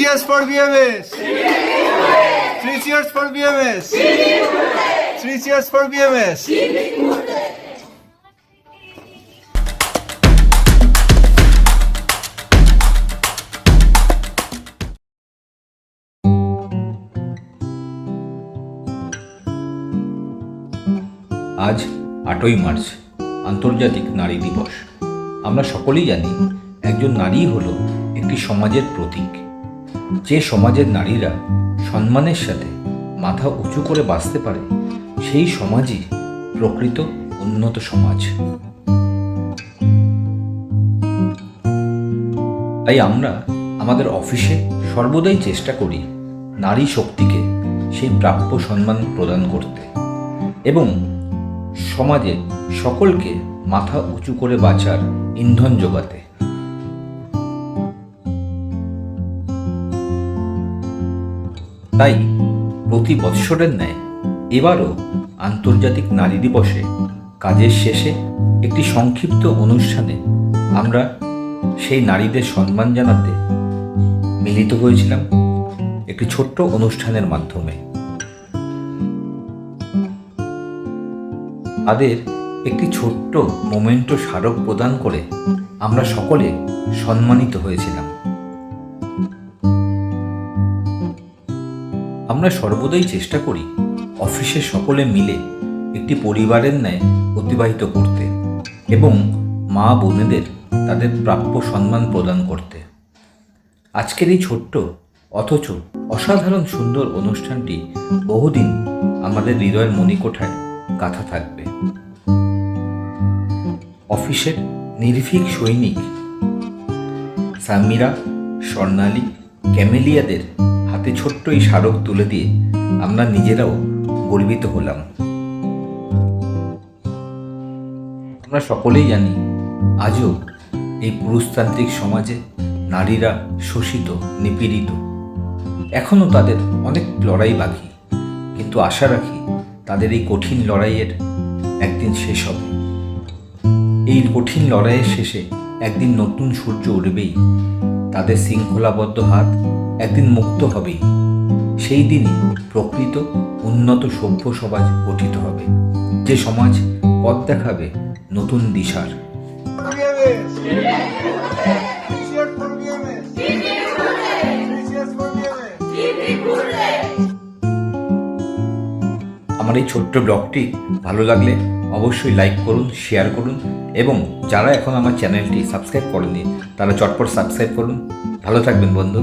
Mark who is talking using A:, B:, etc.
A: cheers for BMS. Three cheers for BMS. Three cheers for BMS.
B: আজ আটই March, আন্তর্জাতিক নারী দিবস আমরা সকলেই জানি, একজন নারী হলো একটি সমাজের প্রতীক যে সমাজের নারীরা সম্মানের সাথে মাথা উঁচু করে বাঁচতে পারে, সেই সমাজই প্রকৃত উন্নত সমাজ। তাই আমরা আমাদের অফিসে সর্বদাই চেষ্টা করি নারী শক্তিকে সেই প্রাপ্য সম্মান প্রদান করতে এবং সমাজে সকলকে মাথা উঁচু করে বাঁচার ইন্ধন যোগাতে। তাই প্রতি বৎসরের ন্যায় এবারও আন্তর্জাতিক নারী দিবসে কাজের শেষে একটি সংক্ষিপ্ত অনুষ্ঠানে আমরা সেই নারীদের সম্মান জানাতে মিলিত হয়েছিলাম একটি ছোট্ট অনুষ্ঠানের মাধ্যমে। তাদের একটি ছোট্ট মোমেন্টো স্মারক প্রদান করে আমরা সকলে সম্মানিত হয়েছিলাম। আমরা সর্বদাই চেষ্টা করি অফিসে সকলে মিলে একটি পরিবারের ন্যায় অতিবাহিত করতে এবং মা বোনেদের তাদের প্রাপ্য সম্মান প্রদান করতে। আজকের এই ছোট্ট, অথচ অসাধারণ সুন্দর অনুষ্ঠানটি বহুদিন আমাদের হৃদয়ের মণিকোঠায় গাথা থাকবে। অফিসের নির্ভীক সৈনিক সামিরা, স্বর্ণালী, ক্যামেলিয়াদের হাতে ছোট্ট এই স্মারক তুলে দিয়ে আমরা নিজেরাও গর্বিত হলাম। আমরা সকলেই জানি আজও এই পুরুষতান্ত্রিক সমাজে নারীরা শোষিত, নিপীড়িত। এখনও তাদের অনেক লড়াই বাকি, কিন্তু আশা রাখি তাদের এই কঠিন লড়াইয়ের একদিন শেষ হবে। এই কঠিন লড়াইয়ের শেষে একদিন নতুন সূর্য উঠবেই, তাদের শৃঙ্খলাবদ্ধ হাত একদিন মুক্ত হবেই সেই দিনই প্রকৃত উন্নত সভ্য সমাজ গঠিত হবে। যে সমাজ পথ দেখাবে নতুন দিশার. আমার এই ছোট্ট ব্লগটি ভালো লাগলে অবশ্যই লাইক করুন, শেয়ার করুন এবং যারা এখন আমার চ্যানেলটি সাবস্ক্রাইব করেনি তারা চটপট সাবস্ক্রাইব করুন। ভালো থাকবেন বন্ধু।